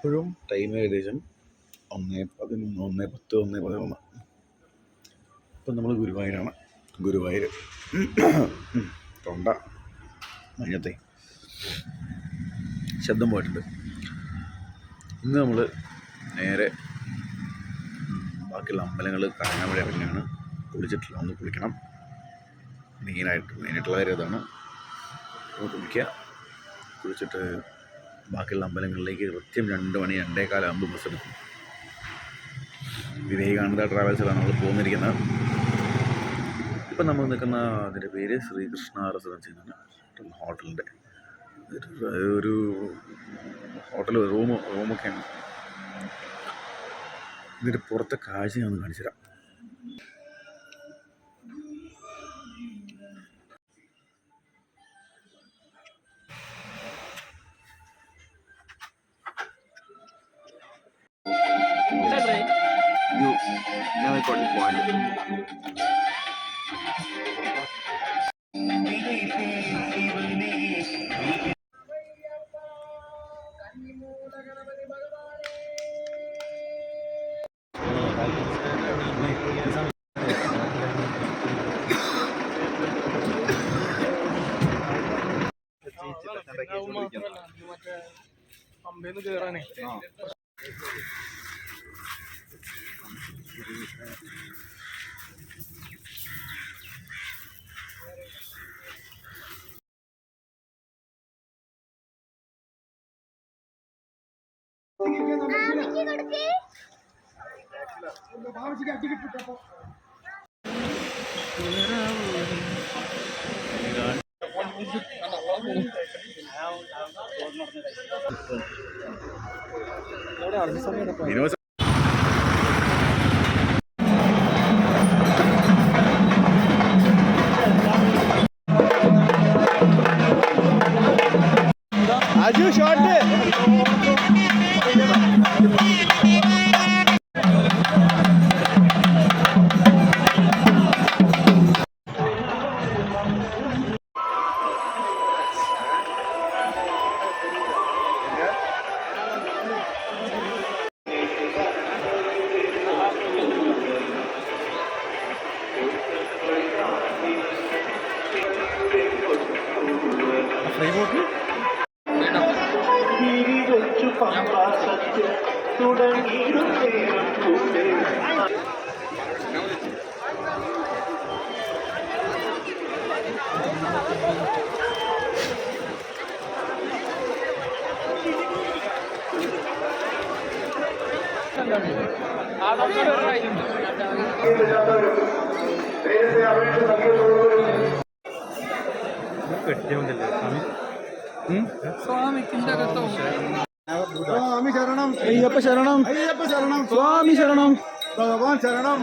ഇപ്പോഴും ടൈം ഏകദേശം ഒന്ന് പതിനൊന്ന് ഒന്ന് പത്ത് ഒന്ന് പതിനൊന്ന്. ഇപ്പം നമ്മൾ ഗുരുവായൂരാണ്. ഗുരുവായൂർ തൊണ്ട. മഞ്ഞത്തെ. ശബ്ദം പോയിട്ടുണ്ട്. ഇന്ന് നമ്മൾ നേരെ ബാക്കിയുള്ള അമ്പലങ്ങൾ കാണാൻ വേണ്ടി ഇറങ്ങിയാണ് കുളിച്ചിട്ടില്ല. ഒന്ന് കുളിക്കണം. മെയിനായിട്ട് മെയിനായിട്ടുള്ള കാര്യം അതാണ് കുളിക്കുക. കുളിച്ചിട്ട് ബാക്കിയുള്ള അമ്പലങ്ങളിലേക്ക് കൃത്യം രണ്ട് മണി രണ്ടേകാലാകുമ്പോൾ ബസ് എടുക്കും. വിവേകാനന്ദ ട്രാവൽസിലാണ് നമ്മൾ പോന്നിരിക്കുന്നത്. ഇപ്പം നമ്മൾ നിൽക്കുന്ന അതിന്റെ പേര് ശ്രീകൃഷ്ണ റെസിഡൻസി എന്നാണ് ഹോട്ടലിന്റെ. ഒരു ഹോട്ടൽ റൂം റൂമൊക്കെയാണ് ഇതിന്റെ പുറത്തെ കാഴ്ച ഞാൻ ഒന്ന് കാണിച്ചു തരാം never got one. the point. മറ്റേ പമ്പേന്ന് കേറാനേ വിനോദ Hacı şartı. Framework mu? சுவாமி கிண்டகத்தம் சுவாமி சரணம் ஐயப்ப சரணம் ஐயப்ப சரணம் சுவாமி சரணம் பகவான் சரணம்